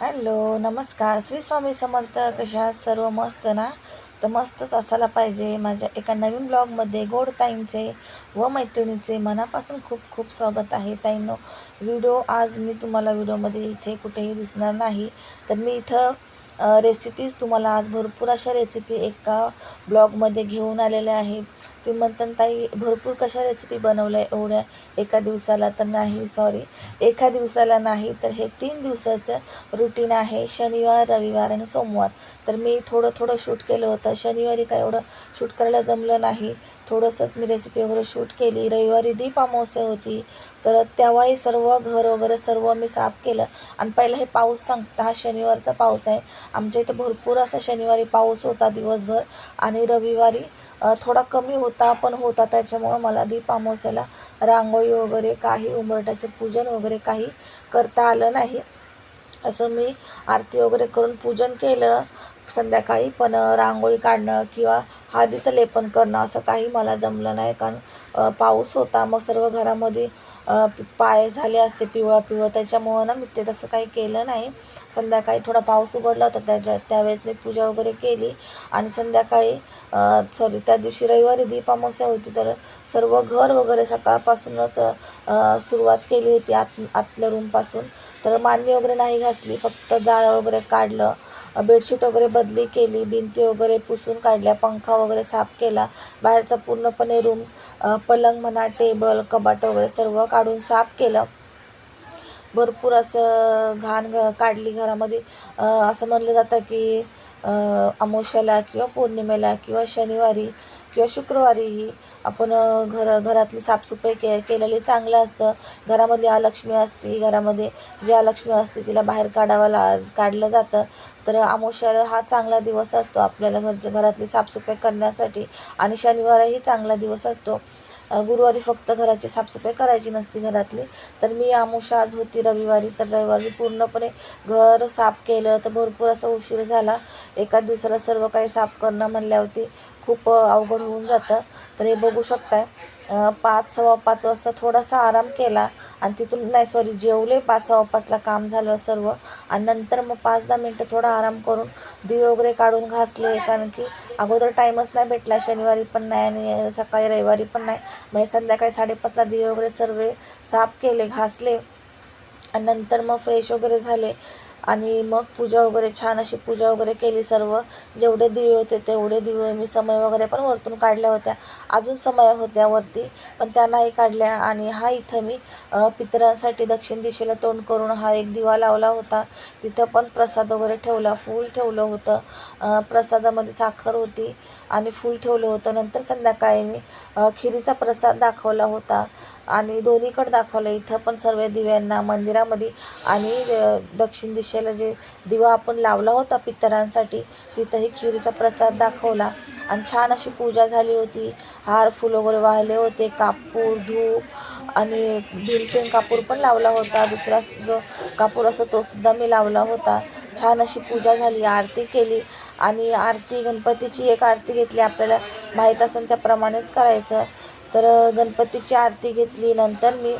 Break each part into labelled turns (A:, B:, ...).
A: Hello नमस्कार. श्री स्वामी समर्थ कशा सर्व? मस्त ना? तर मस्तच असायला पाहिजे. माझ्या एका नवीन ब्लॉगमध्ये गोड ताईंचे व मैत्रिणीचे मनापासून खूप खूप स्वागत आहे. ताईंनो व्हिडिओ आज मी तुम्हाला व्हिडिओमध्ये इथे कुठेही दिसणार नाही. तर मी इथं रेसिपीज तुम्हाला आज भरपूर अशा रेसिपी एका ब्लॉगमध्ये घेऊन आलेल्या आहे तुम्ही म्हणता ताई भरपूर कशा रेसिपी बनवल्या एवढ्या एका दिवसाला? तर नाही सॉरी एका दिवसाला नाही तर हे तीन दिवसाचं रुटीन आहे शनिवार रविवार आणि सोमवार. तर मी थोडं थोडं शूट केलं होतं. शनिवारी काय एवढं शूट करायला जमलं नाही. थोडंसंच मी रेसिपी वगैरे शूट केली. रविवारी दीप अमावस्या होती. तर तेव्हाही सर्व घर वगैरे सर्व मी साफ केलं. आणि पहिला हे पाऊस सांगता हा शनिवारचा पाऊस आहे. आमच्या इथं भरपूर असा शनिवारी पाऊस होता दिवसभर. आणि रविवारी थोडा कमी होता पण होता. त्याच्यामुळं मला दीप अमावस्याला रांगोळी वगैरे काही उंबरट्याचे पूजन वगैरे काही करता आलं नाही. असं मी आरती वगैरे करून पूजन केलं. संध्याकाळी पण रांगोळी काढणं किंवा हळदीचं लेपन करणं असं काही मला जमलं नाही. कारण पाऊस होता. मग सर्व घरामध्ये पाय झाले असते पिवळा पिवळं त्याच्यामुळं ना मी ते तसं काही केलं नाही. संध्याकाळी थोडा पाऊस उघडला होता त्याच्या त्यावेळेस मी पूजा वगैरे केली. आणि संध्याकाळी सॉरी त्या दिवशी रविवारी दीप अमावस्या होती तर सर्व घर वगैरे सकाळपासूनच सुरुवात केली होती आत आतल्या रूमपासून तर मांडणी वगैरे नाही घासली फक्त जाळं वगैरे काढलं. बेडशीट वगैरे बदली केली भिंती वगैरे पुसून काढल्या पंखा वगैरे साफ केला. बाहेरचा पूर्णपणे रूम पलंग म्हणा टेबल कबाट वगैरे सर्व काढून साफ केलं. भरपूर असं घाण काढली घरामध्ये. असं म्हणलं जातं की अमावस्याला किंवा पौर्णिमेला किंवा शनिवारी किंवा शुक्रवारीही आपण घर घरातली साफसफाई के केलेली चांगलं असतं. घरामधली अलक्ष्मी असते घरामध्ये जी अलक्ष्मी असते तिला बाहेर काढावं ला काढलं जातं. तर अमावस्याला हा चांगला दिवस असतो आपल्याला घरच्या घरातली साफसफाई करण्यासाठी. आणि शनिवारही चांगला दिवस असतो. गुरुवारी फक्त घराची साफसफाई करायची नसती घरातली. तर मी आमुषा आज होती रविवारी. तर रविवारी पूर्णपणे घर साफ केलं. तर भरपूर असा उशीर झाला. एका दिवसाला सर्व काही साफ करणं म्हणल्यावरती खूप अवघड होऊन जातं. तर हे बघू शकताय. पाच सव्वा पाच वाजता थोडासा आराम केला आणि तिथून नाही सॉरी जेवले. पाच सव्वा पाचला काम झालं सर्व. आणि नंतर मग पाच दहा मिनटं थोडा आराम करून दिवे वगैरे काढून घासले. कारण की अगोदर टाईमच नाही भेटला. शनिवारी पण नाही आणि सकाळी रविवारी पण नाही. मग संध्याकाळी साडेपाचला दिवे वगैरे सर्व साफ केले घासले. आणि नंतर मग फ्रेश वगैरे झाले. आणि मग पूजा वगैरे छान अशी पूजा वगैरे केली सर्व. जेवढे दिवे होते तेवढे दिवे मी समय वगैरे पण वरतून काढल्या होत्या. अजून समय होत्या वरती पण त्या नाही काढल्या. आणि हा इथं मी पितरांसाठी दक्षिण दिशेला तोंड करून हा एक दिवा लावला होता. तिथं पण प्रसाद वगैरे ठेवला. फूल ठेवलं होतं. प्रसादामध्ये साखर होती आणि फूल ठेवलं होतं. नंतर संध्याकाळी मी खिरीचा प्रसाद दाखवला होता. आणि दोन्हीकडे दाखवलं. इथं पण सर्व दिव्यांना मंदिरामध्ये आणि दक्षिण दिशेला जे दिवा आपण लावला होता पितरांसाठी तिथंही खीरचा प्रसाद दाखवला. आणि छान अशी पूजा झाली होती. हार फुलं वगैरे वाहिले होते कापूर धूप आणि भीमसेन कापूर पण लावला होता. दुसरा जो कापूर असतो तोसुद्धा मी लावला होता. छान अशी पूजा झाली आरती केली आणि आरती गणपतीची एक आरती घेतली. आपल्याला माहीत असेल त्याप्रमाणेच करायचं. तर गणपतीची आरती घेतली. नंतर मी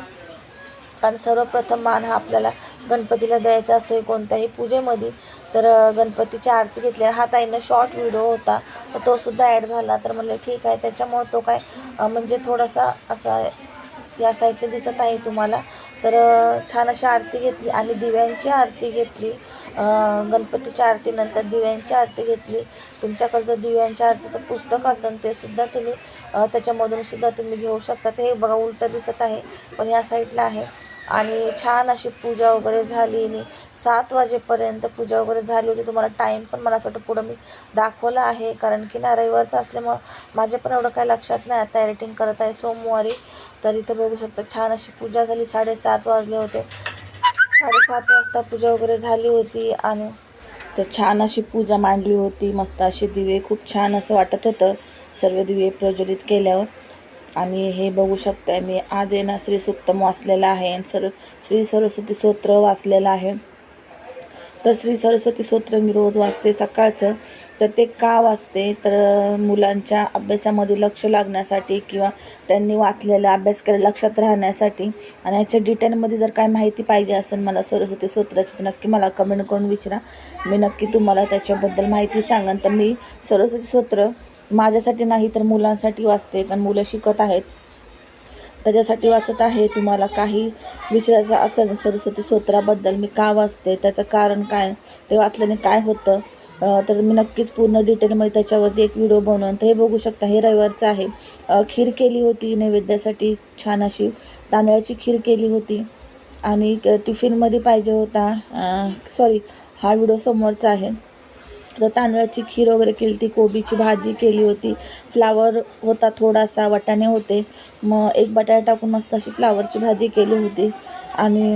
A: कारण सर्वप्रथम मान हा आपल्याला गणपतीला द्यायचा असतो कोणत्याही पूजेमध्ये. तर गणपतीची आरती घेतली. हा ताईनं शॉर्ट व्हिडिओ होता. तर तो सुद्धा ॲड झाला. तर म्हणलं ठीक आहे. त्याच्यामुळं तो काय म्हणजे थोडासा असा या साईडने दिसत आहे तुम्हाला. तर छान अशी आरती घेतली आणि दिव्यांची आरती घेतली. गणपतीच्या आरतीनंतर दिव्यांची आरती घेतली. तुमच्याकडं जर दिव्यांच्या आरतीचं पुस्तक असेल ते सुद्धा तुम्ही त्याच्यामधून सुद्धा तुम्ही घेऊ शकता. ते बघा उलटं दिसत आहे पण या साईडला आहे. आणि छान अशी पूजा वगैरे झाली मी. सात वाजेपर्यंत पूजा वगैरे झाली होती. तुम्हाला टाईम पण मला असं वाटतं पुढं मी दाखवलं आहे. कारण की ना रविवारचं असल्यामुळं माझ्या पण एवढं काही लक्षात नाही. आता एडिटिंग करत आहे सोमवारी. तर इथं बघू शकता छान अशी पूजा झाली. साडेसात वाजले होते. साडेसात वाजता पूजा वगैरे झाली होती आणि तर छान अशी पूजा मांडली होती. मस्त अशी दिवे खूप छान असं वाटत होतं सर्व दिवे प्रज्वलित केल्यावर. आणि हे बघू शकताय मी आज आहे ना श्री सुक्तम वाचलेलं आहे आणि सर श्री सरस्वती स्तोत्र वाचलेलं आहे. तर श्री सरस्वती स्तोत्र मी रोज वाचते सकाळचं. तर ते का वाचते? तर मुलांच्या अभ्यासामध्ये लक्ष लागण्यासाठी किंवा त्यांनी वाचलेला अभ्यास केलेला लक्षात राहण्यासाठी. आणि याच्या डिटेलमध्ये जर काय माहिती पाहिजे असेल मला सरस्वती स्तोत्राची तर नक्की मला कमेंट करून विचारा. मी नक्की तुम्हाला त्याच्याबद्दल माहिती सांगेन. तर मी सरस्वती स्तोत्र माझ्यासाठी नाही तर मुलांसाठी वाचते. पण मुलं शिकत आहेत. त्याच्यासाठी वाचत आहे तुम्हाला काही विचारायचं असेल सरस्वती स्तोत्राबद्दल मी का वाचते त्याचं कारण काय ते वाचल्याने काय होतं तर मी नक्कीच पूर्ण डिटेलमध्ये त्याच्यावरती एक व्हिडिओ बनवून तर हे बघू शकता. हे रविवारचं आहे. खीर केली होती नैवेद्यासाठी छान अशी तांदळाची खीर केली होती आणि टिफिनमध्ये पाहिजे होता सॉरी हा व्हिडिओ समोरचा आहे. तांदळाची खीर वगैरे केली होती कोबीची भाजी केली होती. फ्लावर होता थोडासा वाटाणे होते. मग एक बटाटा टाकून मस्त अशी फ्लावरची भाजी केली होती. आणि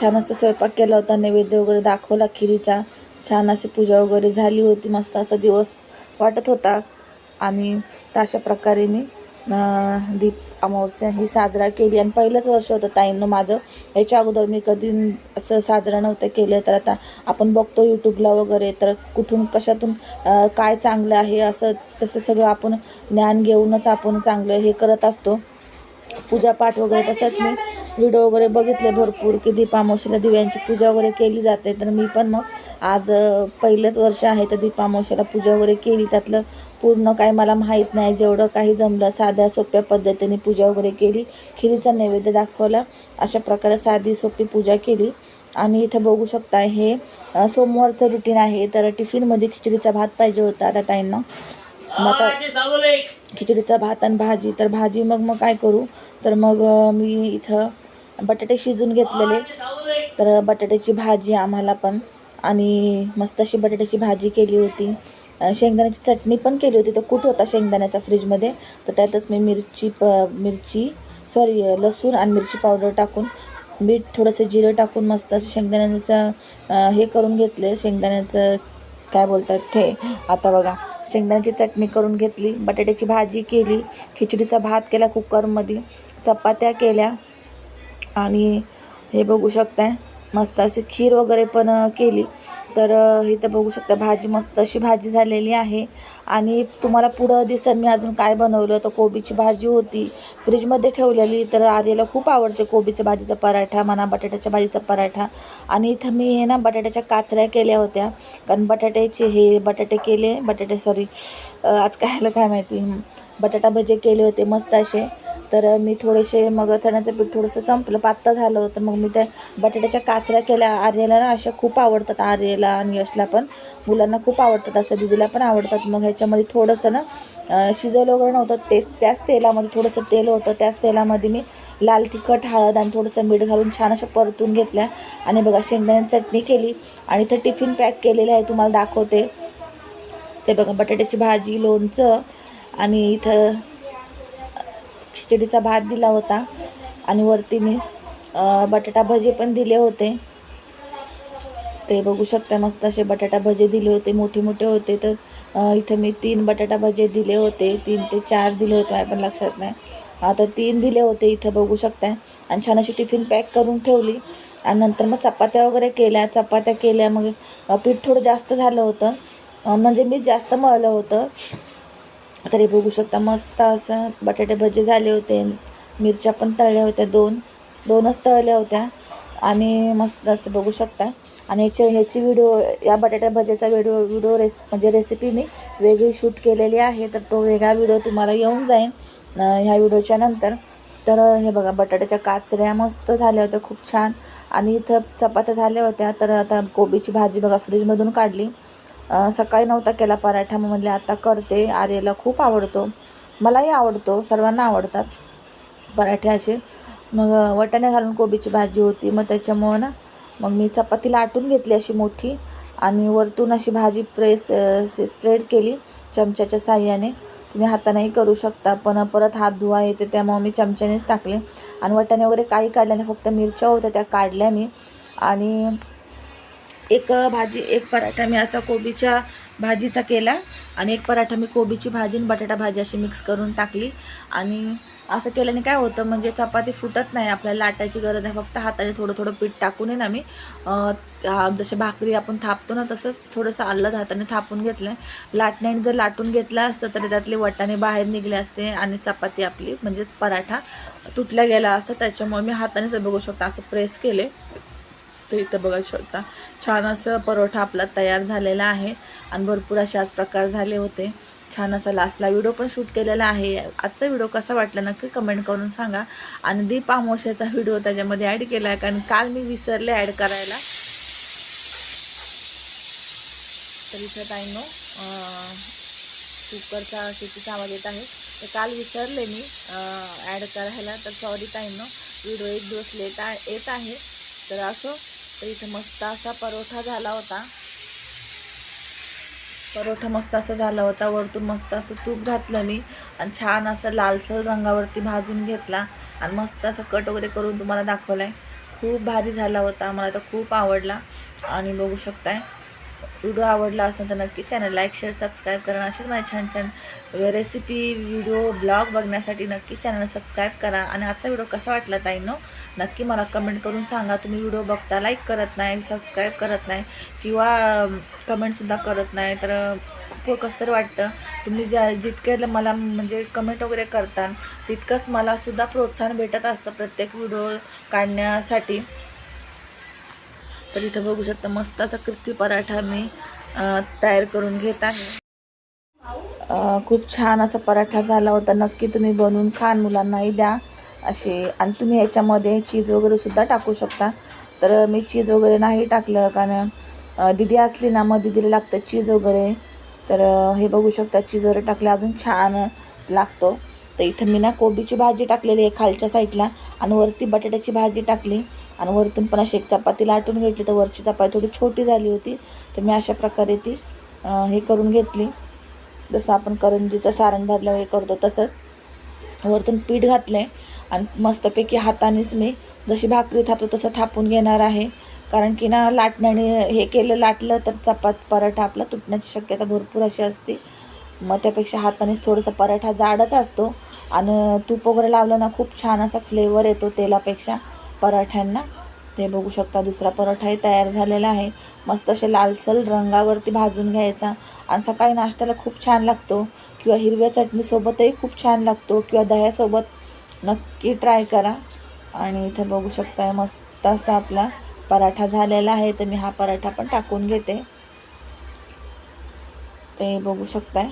A: छान असं स्वयंपाक केला होता नैवेद्य वगैरे दाखवला खिरीचा. छान अशी पूजा वगैरे झाली होती मस्त असा दिवस वाटत होता. आणि तर अशा प्रकारे मी दीप अमावस्या ही साजरा केली आणि पहिलंच वर्ष होतं ताईंनं माझं. याच्या अगोदर मी कधी असं साजरा नव्हतं केलं. तर आता आपण बघतो यूट्यूबला वगैरे तर कुठून कशातून काय चांगलं आहे असं तसं सगळं आपण ज्ञान घेऊनच आपण चांगलं हे करत असतो. पूजापाठ वगैरे तसंच मी व्हिडिओ वगैरे बघितले भरपूर की दीपामावशीला दिव्यांची पूजा वगैरे केली जाते. तर मी पण मग आज पहिलंच वर्ष आहे तर दीपामावशीला पूजा वगैरे केली. त्यातलं पूर्ण काय मला माहीत नाही. जेवढं काही जमलं साध्या सोप्या पद्धतीने पूजा वगैरे केली खिरीचा नैवेद्य दाखवला अशा प्रकारे साधी सोपी पूजा केली. आणि इथं बघू शकता हे सोमवारचं रुटीन आहे. तर टिफिनमध्ये खिचडीचा भात पाहिजे होता आता ताईंना. मग खिचडीचा भात आणि भाजी. तर भाजी मग मग काय करू? तर मग मी इथं बटाटे शिजून घेतलेले. तर बटाट्याची भाजी आम्हाला पण. आणि मस्त अशी बटाट्याची भाजी केली होती. शेंगदाण्याची चटणी पण केली होती. तर कुठं होता शेंगदाण्याचा फ्रीजमध्ये. तर त्यातच मी मिरची प मिरची सॉरी लसूण आणि मिरची पावडर टाकून मीठ थोडंसं जिरं टाकून मस्त असं शेंगदाण्याचं हे करून घेतले. शेंगदाण्याचं काय बोलतात ते? आता बघा. शेंगदाण्याची चटणी करून घेतली. बटाट्याची भाजी केली. खिचडीचा भात केला कुकरमध्ये. चपात्या केल्या. आणि हे बघू शकताय. मस्त अशी खीर वगैरे पण केली. तर इथं बघू शकता भाजी मस्त अशी भाजी झालेली आहे. आणि तुम्हाला पुढं दिसेल मी अजून काय बनवलं? तर कोबीची भाजी होती. फ्रीजमध्ये ठेवलेली. तर आर्याला खूप आवडते कोबीच्या भाजीचा पराठा म्हणा बटाट्याच्या भाजीचा पराठा. आणि इथं मी हे ना बटाट्याच्या काचऱ्या केल्या होत्या. कारण बटाट्याचे हे बटाटे केले. बटाटे सॉरी आज खायला काय माहिती? बटाटा भजे केले होते मस्त असे. तर मी थोडेसे मग चण्याचं पीठ थोडंसं संपलं पात्ता झालं होतं. मग मी त्या बटाट्याच्या काचऱ्या केल्या. आर्याला ना अशा खूप आवडतात आर्याला आणि यशला पण. मुलांना खूप आवडतात असं दिदीला पण आवडतात. मग ह्याच्यामध्ये थोडंसं ना शिजवलं वगैरे नव्हतं ते त्याच तेलामध्ये थोडंसं तेल होतं. त्याच तेलामध्ये मी लाल तिखट हळद आणि थोडंसं मीठ घालून छान असं परतून घेतल्या. आणि बघा शेंगदाण्याची चटणी केली आणि इथं टिफिन पॅक केलेलं आहे तुम्हाला दाखवते. ते बघा बटाट्याची भाजी लोणचं आणि इथं खिचडीचा भात दिला होता. आणि वरती मी बटाटा भजे पण दिले होते. ते बघू शकता मस्त असे बटाटा भजे दिले होते मोठे मोठे होते. तर इथं मी तीन बटाटा भजे दिले होते. तीन ते चार दिले होते माझ्या पण लक्षात नाही. आता तीन दिले होते इथं बघू शकता. आणि छान अशी टिफिन पॅक करून ठेवली. आणि नंतर मग चपात्या वगैरे केल्या. चपात्या केल्या मग पीठ थोडं जास्त झालं होतं. म्हणजे मी जास्त मळलं होतं. तरी बघू शकता मस्त असं बटाटे भजे झाले होते मिरच्या पण तळल्या होत्या दोन दोनच तळल्या होत्या आणि मस्त असं बघू शकता. आणि याच्या ह्याची व्हिडिओ या बटाट्या भज्याचा व्हिडिओ व्हिडिओ रेस म्हणजे रेसिपी मी वेगळी शूट केलेली आहे तर तो वेगळा व्हिडिओ तुम्हाला येऊन जाईल ह्या व्हिडिओच्या नंतर. तर हे बघा बटाट्याच्या काचऱ्या मस्त झाल्या होत्या खूप छान. आणि इथं चपात्या झाल्या होत्या तर आता कोबीची भाजी बघा फ्रीजमधून काढली. सकाळी नव्हता केला पराठा मग म्हणले आता करते. आर्यला खूप आवडतो. मलाही आवडतो सर्वांना आवडतात पराठे असे. मग वटाणे घालून कोबीची भाजी होती. मग त्याच्यामुळं ना मग मी चपाती लाटून घेतली अशी मोठी आणि वरतून अशी भाजी प्रेस स्प्रेड केली चमच्याच्या साह्याने. तुम्ही हातानेही करू शकता पण परत हात धुवा येते त्यामुळे मी चमच्यानेच टाकले. आणि वटाणे वगैरे काही काढल्या नाही फक्त मिरच्या होत्या त्या काढल्या मी. आणि एक भाजी एक पराठा मी असा कोबीच्या भाजीचा केला आणि एक पराठा मी कोबीची भाजी आणि बटाटा भाजी अशी मिक्स करून टाकली. आणि असं केल्याने काय होतं म्हणजे चपाती फुटत नाही आपल्याला लाटायची गरज आहे. फक्त हाताने थोडं थोडं पीठ टाकून आहे ना मी जसे भाकरी आपण थापतो ना तसंच थोडंसं आलं हाताने थापून घेतलं आहे लाटण्याने जर लाटून घेतलं असतं तर त्यातले वटाने बाहेर निघले असते आणि चपाती आपली म्हणजेच पराठा तुटला गेला असं त्याच्यामुळे मी हातानेच बघू शकता असं प्रेस केले तर इथं बघू शकता छान असं परोठा आपला तयार झालेला आहे आणि भरपूर असे आज प्रकार झाले होते. छान असा लास्टला व्हिडिओ पण शूट केलेला आहे. आजचा व्हिडिओ कसा वाटला नक्की कमेंट करून सांगा. आणि दीप आमोशाचा व्हिडिओ त्याच्यामध्ये ॲड केला आहे कारण काल मी विसरले ॲड करायला. तर इथं ताईनो कुकरचा शेतीचा आवाज येत आहे. तर काल विसरले मी ॲड करायला. तर सॉरी ताईनो व्हिडिओ एक दिवस लेट येत आहे. तर असो तर इथं मस्त असा परोठा झाला होता. परोठा मस्त असा झाला होता. वरतून मस्त असं तूप घातलं मी आणि छान असं लालसर रंगावरती भाजून घेतला आणि मस्त असं कट वगैरे करून तुम्हाला दाखवला आहे खूप भारी झाला होता. मला तर खूप आवडला आणि बघू शकताय. व्हिडिओ आवडला असेल तर नक्की चॅनल लाईक शेअर सबस्क्राईब करा. असेच माझ्या छान छान रेसिपी व्हिडिओ ब्लॉग बघण्यासाठी नक्की चॅनल सबस्क्राईब करा. आणि आजचा व्हिडिओ कसा वाटला ताईनो? नक्की मला कमेंट करून सांगा. तुम्ही व्हिडिओ बघता लाईक करत नाही सबस्क्राईब करत नाही किंवा कमेंटसुद्धा करत नाही तर खूप कसं तर वाटतं. तुम्ही ज्या जितके मला म्हणजे कमेंट वगैरे करता तितकंच मलासुद्धा प्रोत्साहन भेटत असतं प्रत्येक व्हिडिओ काढण्यासाठी. तर इथं बघू शकता मस्त असा क्रिस्पी पराठा मी तयार करून घेत आहे. खूप छान असा पराठा झाला होता. नक्की तुम्ही बनवून खान मुलांनाही द्या. असे आणि तुम्ही ह्याच्यामध्ये चीज वगैरेसुद्धा टाकू शकता. तर मी चीज वगैरे नाही टाकलं कारण दिदी असली ना मग दिदीला लागतं चीज वगैरे. तर हे बघू शकता चीज वगैरे टाकलं अजून छान लागतो. तर इथं मी ना कोबीची भाजी टाकलेली आहे खालच्या साईडला आणि वरती बटाट्याची भाजी टाकली. आणि वरतून पण अशी एक चपाती लाटून घेतली. तर वरची चपाती थोडी छोटी झाली होती. तर मी अशा प्रकारे ती हे करून घेतली. जसं आपण करंजीचं सारण भरल्यावर हे करतो तसंच. वरतून पीठ घातलं आहे आणि मस्तपैकी हातानेच मी जशी भाकरी थापतो तसं थापून घेणार आहे. कारण की ना लाटण्याने हे केलं लाटलं तर चपात पराठा आपला तुटण्याची शक्यता भरपूर अशी असते. मग त्यापेक्षा हातानेच थोडासा पराठा जाडच असतो. आणि तूप वगैरे लावलं ना खूप छान असा फ्लेवर येतो तेलापेक्षा. पराठ्यांना. ते बघू शकता दुसरा पराठाही तयार झालेला आहे. मस्त असे लालसल रंगावरती भाजून घ्यायचा. आणि सकाळी नाश्त्याला खूप छान लागतो. किंवा हिरव्या चटणीसोबतही खूप छान लागतो. किंवा दह्यासोबत नक्की ट्राय करा. आणि इथे बघू शकताय मस्त असा आपला पराठा झालेला आहे. तर मी हा पराठा पण टाकून घेते. ते बघू शकताय.